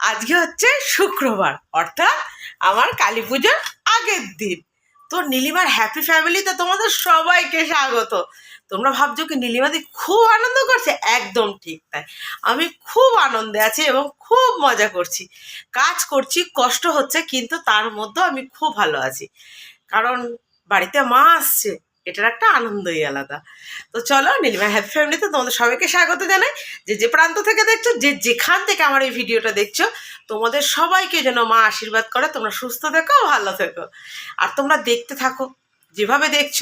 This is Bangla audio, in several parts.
আজকে হচ্ছে শুক্রবার, অর্থাৎ আমার কালী পুজোর আগের দিন। তো নীলিমার হ্যাপি ফ্যামিলিতে তোমাদের সবাইকে স্বাগত। তোমরা ভাবছ কি নীলিমাদি খুব আনন্দ করছে? একদম ঠিক তাই। আমি খুব আনন্দে আছি এবং খুব মজা করছি। কাজ করছি, কষ্ট হচ্ছে, কিন্তু তার মধ্যেও আমি খুব ভালো আছি। কারণ বাড়িতে মা আসছে এটার একটা আনন্দই আলাদা। তো চলো, নীলিমা হ্যাপি ফ্যামিলিতে তোমাদের সবাইকে স্বাগত জানাই। যে যে প্রান্ত থেকে দেখছ, যে যেখান থেকে আমার এই ভিডিওটা দেখছ, তোমাদের সবাইকে যেন মা আশীর্বাদ করে। তোমরা সুস্থ থেকো, ভালো থেকো। আর তোমরা দেখতে থাকো, যেভাবে দেখছ,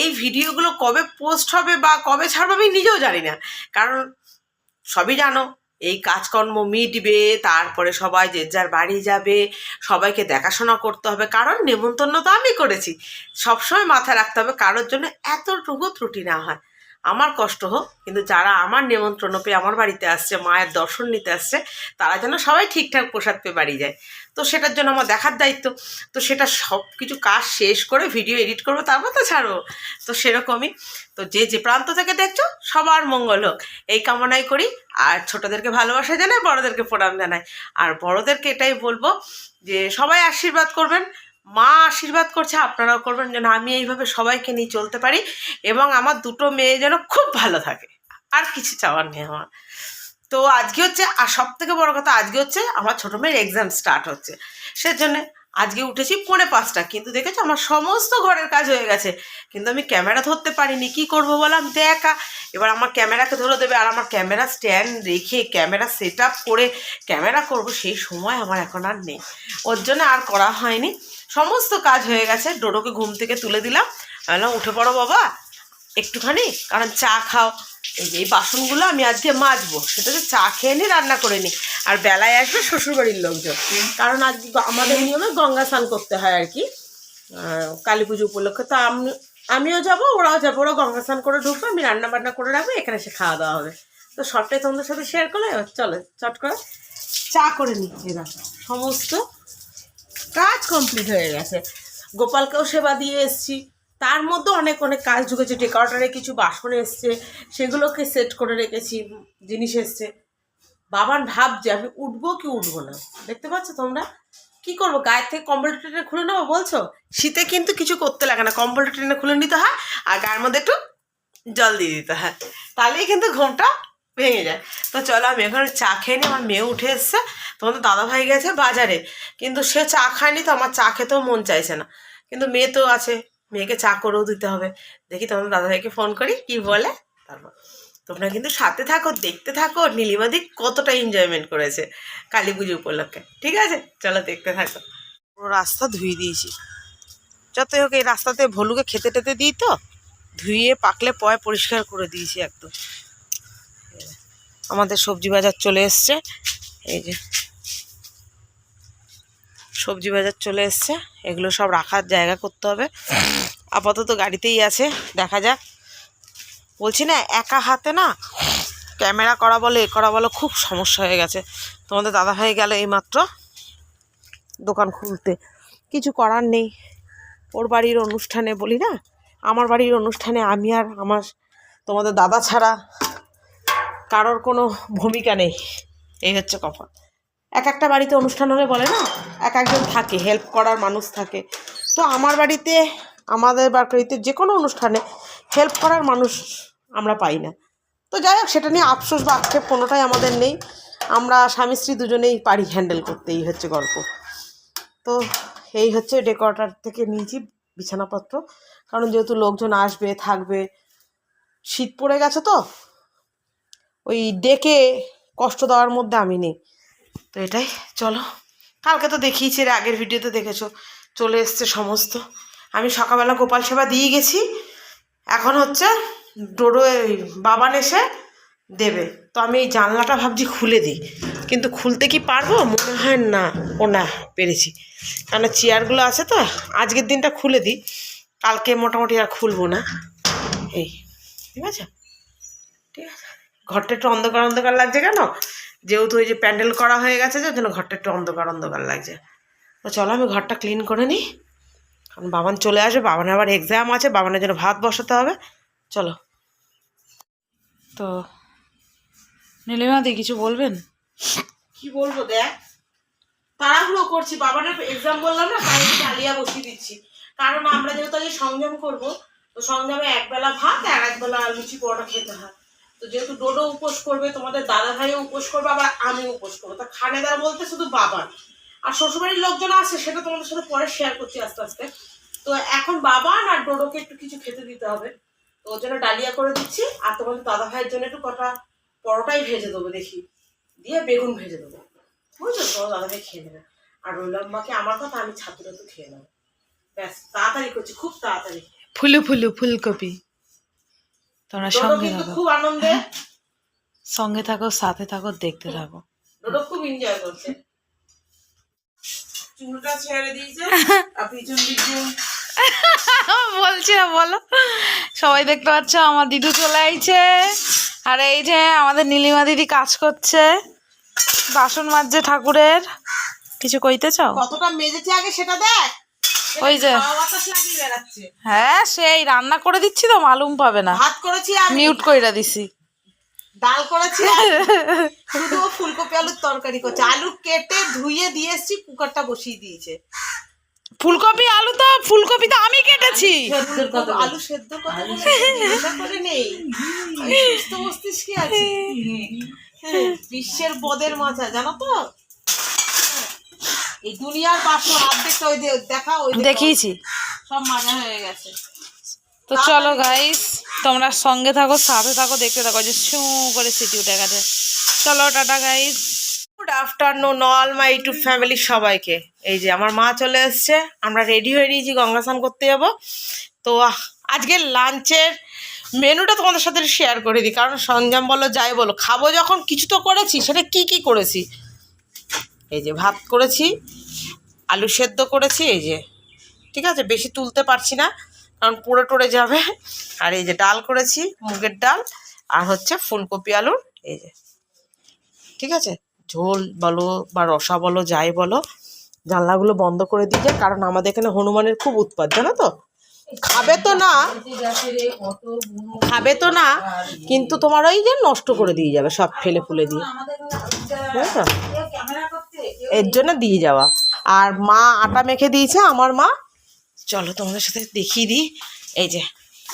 এই ভিডিওগুলো কবে পোস্ট হবে বা কবে ছাড়বো আমি নিজেও জানি না। কারণ সবই জানো এই কাজকর্ম মিটবে, তারপরে সবাই যে যার বাড়ি যাবে, সবাইকে দেখাশোনা করতে হবে। কারণ নেমন্তন্ন তো আমি করেছি। সবসময় মাথায় রাখতে হবে কারোর জন্য এতটুকু ত্রুটি না হয়। আমার কষ্ট হোক, কিন্তু যারা আমার নেমন্ত্রণ পেয়ে আমার বাড়িতে আসছে, মায়ের দর্শন নিতে আসছে, তারা যেন সবাই ঠিকঠাক প্রসাদ পেয়ে বাড়ি যায়। তো সেটার জন্য আমার দেখার দায়িত্ব। তো সেটা সব কিছু কাজ শেষ করে ভিডিও এডিট করব, তারপর তো ছাড়বো। তো সেরকমই। তো যে যে প্রান্ত থেকে দেখছ, সবার মঙ্গল হোক। এই কামনাই করি। আর ছোটদেরকে ভালোবাসা জানাই, বড়দেরকে প্রণাম জানাই। আর বড়দেরকে এটাই বলব যে, সবাই আশীর্বাদ করবেন। মা আশীর্বাদ করছে, আপনারাও করবেন যেন আমি এইভাবে সবাইকে নিয়ে চলতে পারি এবং আমার দুটো মেয়ে যেন খুব ভালো থাকে। আর কিছু চাওয়ার নেই আমার। তো আজকে হচ্ছে, আর সব থেকে বড় কথা আজকে হচ্ছে আমার ছোটো মেয়ের এক্সাম স্টার্ট হচ্ছে। সেজন্য আজকে উঠেছি পৌনে পাঁচটা। কিন্তু দেখেছ, আমার সমস্ত ঘরের কাজ হয়ে গেছে। কিন্তু আমি ক্যামেরা ধরতে পারিনি। কি করব বলো? আমি তো একা। এবার আমার ক্যামেরাকে ধরে দেবে আর আমার ক্যামেরা স্ট্যান্ড রেখে, ক্যামেরা সেট করে ক্যামেরা করব, সেই সময় আমার এখন আর নেই। ওর জন্য আর করা হয়নি। সমস্ত কাজ হয়ে গেছে। ডোডোকে ঘুম থেকে তুলে দিলাম। বললাম, উঠে পড়ো বাবা একটুখানি কারণ চা খাও। এই যে এই বাসনগুলো আমি আজকে মাজবো। সেটা যে চা খেয়ে নি রান্না করে নি আর বেলায় আসবে শ্বশুরবাড়ির লোকজন। কারণ আজকে গ- আমাদের নিয়মে গঙ্গা স্নান করতে হয় আর কি। কালী পুজো উপলক্ষে তো আমি আমিও যাব ওরাও যাব। ওরা গঙ্গা স্নান করে ঢুকবে আমি রান্না বান্না করে রাখব এখানে এসে খাওয়া দাওয়া হবে। তো সবটাই তোমাদের সাথে শেয়ার করলে চলো চট করে চা করে নিচ্ছি এরা সমস্ত কাজ কমপ্লিট হয়ে গেছে। গোপালকেও সেবা দিয়ে এসছি। তার মধ্যে অনেক অনেক কাজ ঢুকেছে ডেকোরেটারে কিছু বাসন এসছে, সেগুলোকে সেট করে রেখেছি, জিনিস এসছে। বাবান ভাবছে, আমি উঠবো কি উঠবো না? দেখতে পাচ্ছ তোমরা? কি করব? গায়ের থেকে কম্বল টেনে খুলে নেব বলছো? শীতে কিন্তু কিছু করতে লাগে না। কম্বল টেনে খুলে নিতে হয় আর গায়ের মধ্যে একটু জল দিয়ে দিতে হয়। তাহলেই কিন্তু ঘুমটা ভেঙে যায়। তো চলো আমি এখন চা খেয়ে নিই, আমার মেয়ে উঠে এসছে। দাদা ভাই গেছে বাজারে, কিন্তু সে চা খায়নি তো, আমার চা খেতেও মন চাইছে না। কিন্তু মেয়ে তো আছে, মেয়েকে চা করেও দিতে হবে। দেখি তোমাদের দাদা ভাইকে ফোন করি, কি বলে? তারপর, তোমরা কিন্তু সাথে থাকো, দেখতে থাকো, নীলিমাদি কতটা এনজয়মেন্ট করেছে কালী পুজো উপলক্ষে, ঠিক আছে? চলো দেখতে থাকো। পুরো রাস্তা ধুয়ে দিয়েছি। যতই হোক এই রাস্তাতে ভলুকে খেতে টেতে দিই তো, ধুয়ে, পাকলে, পয় পরিষ্কার করে দিয়েছি একদম। আমাদের সবজি বাজার চলে এসছে। এই যে সবজি বাজার চলে এসছে। এগুলো সব রাখার জায়গা করতে হবে। আপাতত গাড়িতেই আছে, দেখা যাক। বলছি না, একা হাতে না, ক্যামেরা করা বলো, এ করা বলো, খুব সমস্যা হয়ে গেছে। তোমাদের দাদা ভাই গেল এইমাত্র দোকান খুলতে। কিছু করার নেই। ওর বাড়ির অনুষ্ঠানে বলি না, আমার বাড়ির অনুষ্ঠানে আমি আর আমার তোমাদের দাদা ছাড়া কারোর কোনো ভূমিকা নেই। এই হচ্ছে কথা এক একটা বাড়িতে অনুষ্ঠান হলে বলে না, এক একজন থাকে হেল্প করার মানুষ থাকে। তো আমার বাড়িতে, আমাদের বাড়িতে যে কোনো অনুষ্ঠানে হেল্প করার মানুষ আমরা পাই না। তো যাই হোক, সেটা নিয়ে আফসোস বা আক্ষেপ কোনোটাই আমাদের নেই। আমরা স্বামী স্ত্রী দুজনেই পারি হ্যান্ডেল করতে, এই হচ্ছে গল্প। তো এই হচ্ছে ডেকোরেটার থেকে নিয়েছি বিছানাপত্র। কারণ যেহেতু লোকজন আসবে, থাকবে, শীত পড়ে গেছে তো ওই ডেকে কষ্ট দেওয়ার মধ্যে আমি নেই। তো এটাই, চলো। কালকে তো দেখিয়েছি, এর আগের ভিডিওতে দেখেছ। চলে এসছে সমস্ত। আমি সকালবেলা গোপাল সেবা দিয়ে গেছি। এখন হচ্ছে ডোডো বাবান এসে দেবে। তো আমি এই জানলাটা ভাবছি খুলে দিই। কিন্তু খুলতে কি পারব? মনে হয় না। ও না, পেরেছি। কারণ চেয়ারগুলো আছে তো, আজকের দিনটা খুলে দিই। কালকে মোটামুটি আর খুলবো না। এই, ঠিক আছে? ঠিক আছে? ঘরটা একটু অন্ধকার অন্ধকার লাগছে কেন? যেহেতু ওই যে প্যান্ডেল করা হয়ে গেছে যে ওই জন্য ঘরটা একটু অন্ধকার অন্ধকার লাগছে। তো চলো আমি ঘরটা ক্লিন করে নিই। কারণ বাবান চলে আসবে, বাবানের আবার এক্সাম আছে, বাবানের জন্য ভাত বসাতে হবে। চলো। তো নীলিমাদি কিছু বলবেন? কি বলব, দেখ। তাড়াহুড়ো করছি, বাবানের এক্সাম বললাম না, তাই ডালিয়া বসিয়ে দিচ্ছি। কারণ আমরা যেহেতু সংযম করব, তো সংযমে একবেলা ভাত আর একবেলা লুচি, পরোটা খেতে হয়। তো যেহেতু ডোডো উপোস করবে, তোমাদের দাদা ভাইও উপোস করবে, আবার আমি উপোস করব। তা খানেদার বলতে শুধু বাবার। আর শ্বশুরবাড়ির লোকজন আছে, সেটা তোমাদের সাথে পরে শেয়ার করছি আস্তে আস্তে। তো এখন বাবা আর ডোডোকে একটু কিছু খেতে দিতে হবে। তো ওর জন্য ডালিয়া করে দিচ্ছি, আর তোমাদের দাদা ভাইয়ের জন্য একটু কটা পরোটাই ভেজে দেবো দেখি। দিয়ে বেগুন ভেজে দেবো। বুঝছ? তো দাদা ভাই খেয়ে নেবে। আর রইলাম মাকে, আমার কথা আমি ছাতুটা তো খেয়ে নেব। ব্যাস, তাড়াতাড়ি করছি, খুব তাড়াতাড়ি। ফুলু ফুলু, ফুলকপি। তোমরা সঙ্গে থাকো। খুব আনন্দে। সঙ্গে থাকো সাথে থাকো দেখতে থাকো। ডোডো খুব এনজয় করছে। চুলটা ছেড়ে দিয়েছে আর পিছন দিকে বলছি না বলো। সবাই দেখতে পাচ্ছ আমার দিদু চলে আইছে। আর এই যে আমাদের নীলিমা দিদি কাজ করছে। বাসন মাজছে ঠাকুরের। কিছু কইতে চাও? কতটা মেজেছে আগে সেটা দেখ। ওই যে। হ্যাঁ সেই রান্না করে দিচ্ছি তো মালুম পাবে না। ভাত করেছি আমি মিউট কইরা দিছি। ডাল করেছি শুধু ফুলকপি আলুর তরকারি করছে। আলু কেটে ধুয়ে দিয়ে এসছি কুকারটা বসিয়ে দিয়েছে। ফুলকপি আলু তো ফুলকপি তো আমি কেটেছি। আলু সেদ্ধ করে নেই। সুস্থ মস্তিষ্কে আছি। হ্যাঁ, বিশ্বের বদের মাথা জানো তো? এই দুনিয়ার পাঁচশো অর্ধেকটা ওই দেখা ওই দেখিয়েছি। সব মাজা হয়ে গেছে। তো চলো গাইস তোমরা সঙ্গে থাকো সাথে থাকো দেখতে থাকো যে ছু করে সিটি উঠে গেছে। চলো tata guys good afternoon all my YouTube family সবাইকে। এই যে আমার মা চলে এসছে আমরা রেডি হয়ে নিয়েছি গঙ্গা স্নান করতে যাব। তো আজকে লাঞ্চের মেনুটা তোমাদের সাথে শেয়ার করে দিই কারণ সরঞ্জাম বলো যাই বলো খাব যখন কিছু তো করেছি সেটা কি কি করেছি? এই যে ভাত করেছি, আলু সেদ্ধ করেছি, এই যে। ঠিক আছে, বেশি তুলতে পারছি না, কারণ পুরো টরে যাবে। আর এই যে ডাল করেছি, মুগের ডাল, আর হচ্ছে ফুলকপি আলুর এই যে। ঠিক আছে? ঝোল বলো বা রসা বলো, যাই বলো, জানলাগুলো বন্ধ করে দিয়ে কারণ আমাদের এখানে হনুমানের খুব উৎপাদ জানো তো? খাবে তো না, খাবে তো না, কিন্তু তোমার ওই যে নষ্ট করে দিয়ে যাবে, সব ফেলে ফুলে দিয়ে। বুঝেছ? এর জন্য দিয়ে যাওয়া। আর মা আটা মেখে দিয়েছে আমার মা। চলো তোমাদের সাথে দেখিয়ে দিই। এই যে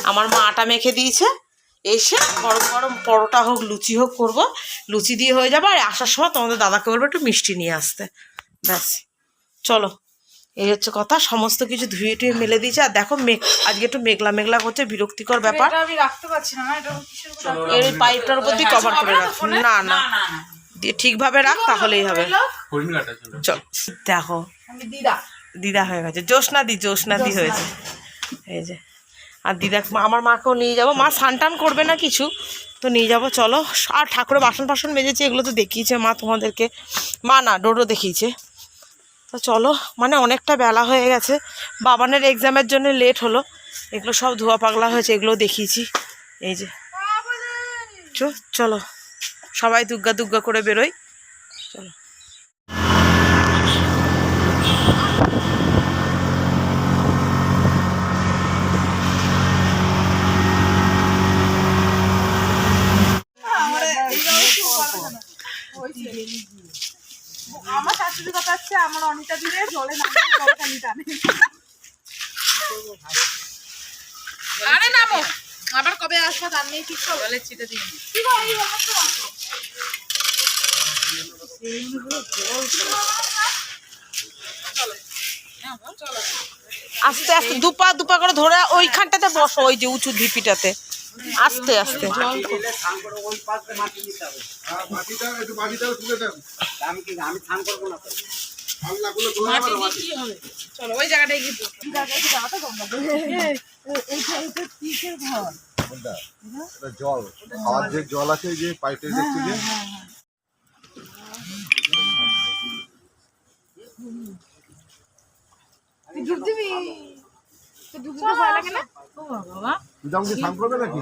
আমার মা আটা মেখে দিয়েছে। এসে গরম গরম পরোটা হোক লুচি হোক করব। লুচি দিয়ে হয়ে যাবে। আর আসার সময় তোমাদের দাদাকে বলব একটু মিষ্টি নিয়ে আসতে। ব্যাস। চলো। এই হচ্ছে কথা। সমস্ত কিছু ধুয়ে টুয়ে মেলে দিয়েছে। আর দেখো আজকে একটু মেঘলা মেঘলা করছে। বিরক্তিকর ব্যাপার। আমি না এটা কিসের উপর এর পাইপটার উপর দিয়ে কভার করে রাখ। না না। দিয়ে ঠিকভাবে রাখ তাহলেই হবে। চল। দেখো দিদা। দিদা হয়ে গেছে। জ্যোৎস্না দি জ্যোৎস্না দি হয়েছে। এই যে। আর দিদা আমার মাকেও নিয়ে যাব। মা স্নান করবে না কিছু। তো নিয়ে যাব চলো। আর ঠাকুরের বাসন ফাসন মেজেছে এগুলো তো দেখিয়েছে মা তোমাদেরকে। মা না ডোডো দেখিয়েছে। তো চলো মানে অনেকটা বেলা হয়ে গেছে। বাবানের এক্সামের জন্য লেট হলো। এগুলো সব ধোয়া পাগলা হয়েছে এগুলো দেখিয়েছি। এই যে। চো- চলো। সবাই দুগ্গা দুগ্গা করে বেরোই। চলো। আমার শাশুড়ি কথা হচ্ছে আমার অনিতা দিলে জলে আরে নামো। আবার কবে আসব? তার নেই ঠিক বলে চিটে দিই কি গো, এই আমার তো আসো। আস্তে আস্তে দুপা দুপা করে ধরে ওইখানটাতে বসো ওই যে উঁচু ঢিপিটাতে। আস্তে আস্তে। একটু যে তুলে দেন আমি কি আমি জল আছে এই যে পাইপে দেখছি যে দিদাম কি স্নান করবে নাকি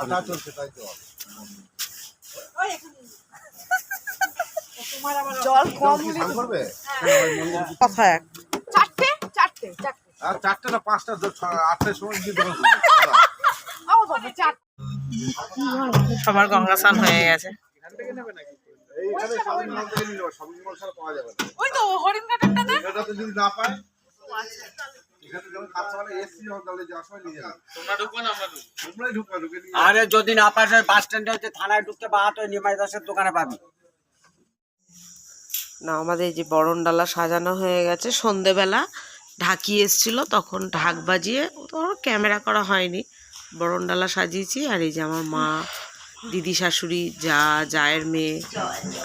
আটা চলছে তাই তো জল কম স্নান করবে কথা এক চারটে চারটে চারটে। আর চারটে না পাঁচটা আটটার সময় গিয়ে দেবো ও বাবা চারটে। সবার গঙ্গা স্নান হয়ে গেছে। আরে যদি না পাস বাস স্ট্যান্ডে হচ্ছে থানায় ঢুকতে বা তো নিমাই দাসের দোকানে পাবি। না আমাদের এই যে বরণ ডালা সাজানো হয়ে গেছে সন্ধেবেলা ঢাকি এসছিল তখন ঢাক বাজিয়ে তো ক্যামেরা করা হয়নি। বরণ ডালা সাজিয়েছি আর এই যে আমার মা, দিদি শাশুড়ি, যা, জায়ের মেয়ে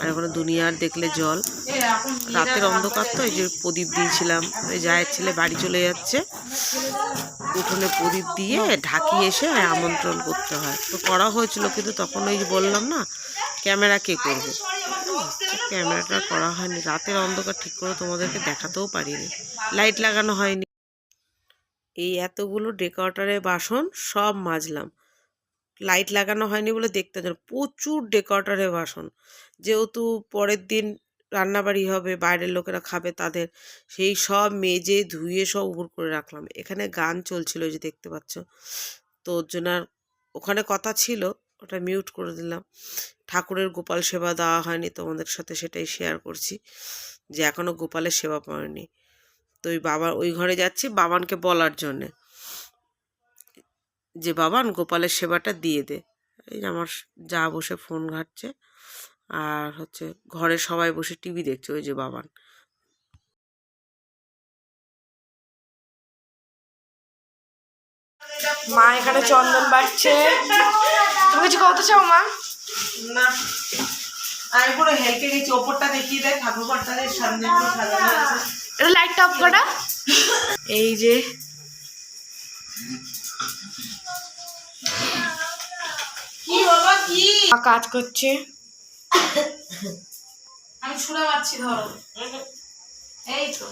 আর ওখানে দুনিয়ার দেখলে জল। রাতের অন্ধকার তো, এই যে প্রদীপ দিয়েছিলাম। ওই জায়ের ছেলে বাড়ি চলে যাচ্ছে। উঠোনে প্রদীপ দিয়ে ঢাকি এসে আমন্ত্রণ করতে হয়। তো করা হয়েছিল, কিন্তু তখন ওই বললাম না, ক্যামেরা কে করবে? ক্যামেরাটা করা হয়নি। রাতের অন্ধকার ঠিক করে তোমাদেরকে দেখাতেও পারিনি। লাইট লাগানো হয়নি। এই এতগুলো ডেকোরেটরের বাসন সব মাজলাম। লাইট লাগানো হয়নি বলে দেখতে প্রচুর ডেকোরেটরের বাসন। যেহেতু পরের দিন রান্নাবাড়ি হবে, বাইরের লোকেরা খাবে তাদের, সেই সব মেজে ধুয়ে সব উপর করে রাখলাম। এখানে গান চলছিল যে দেখতে পাচ্ছ। তো ওর ওখানে কথা ছিল, ওটা মিউট করে দিলাম। ঠাকুরের গোপাল সেবা দেওয়া হয়নি, তোমাদের সাথে সেটাই শেয়ার করছি যে এখনও গোপালের সেবা পায়নি তো ওই বাবা ওই ঘরে যাচ্ছি বাবানকে বলার জন্যে। যে বাবান গোপালের সেবাটা দিয়ে দে। এই যে আমার যা বসে ফোন ঘাটছে আর হচ্ছে ঘরে সবাই বসে টিভি দেখছে ওই যে বাবান। মা এখানে চন্দন বাড়ছে তুমি কিছু কত চাও মা? না। আমি পুরো হেলকে গেছি ওপরটা দেখিয়ে দেয় ঠাকুর ঘরটাদের সামনে সাজানো আছে। এটা লাইটটা অফ করা। এই যে। কি বাবা কি কাজ করছে। আমি ছুড়ে পাচ্ছি ধরো। এই তো।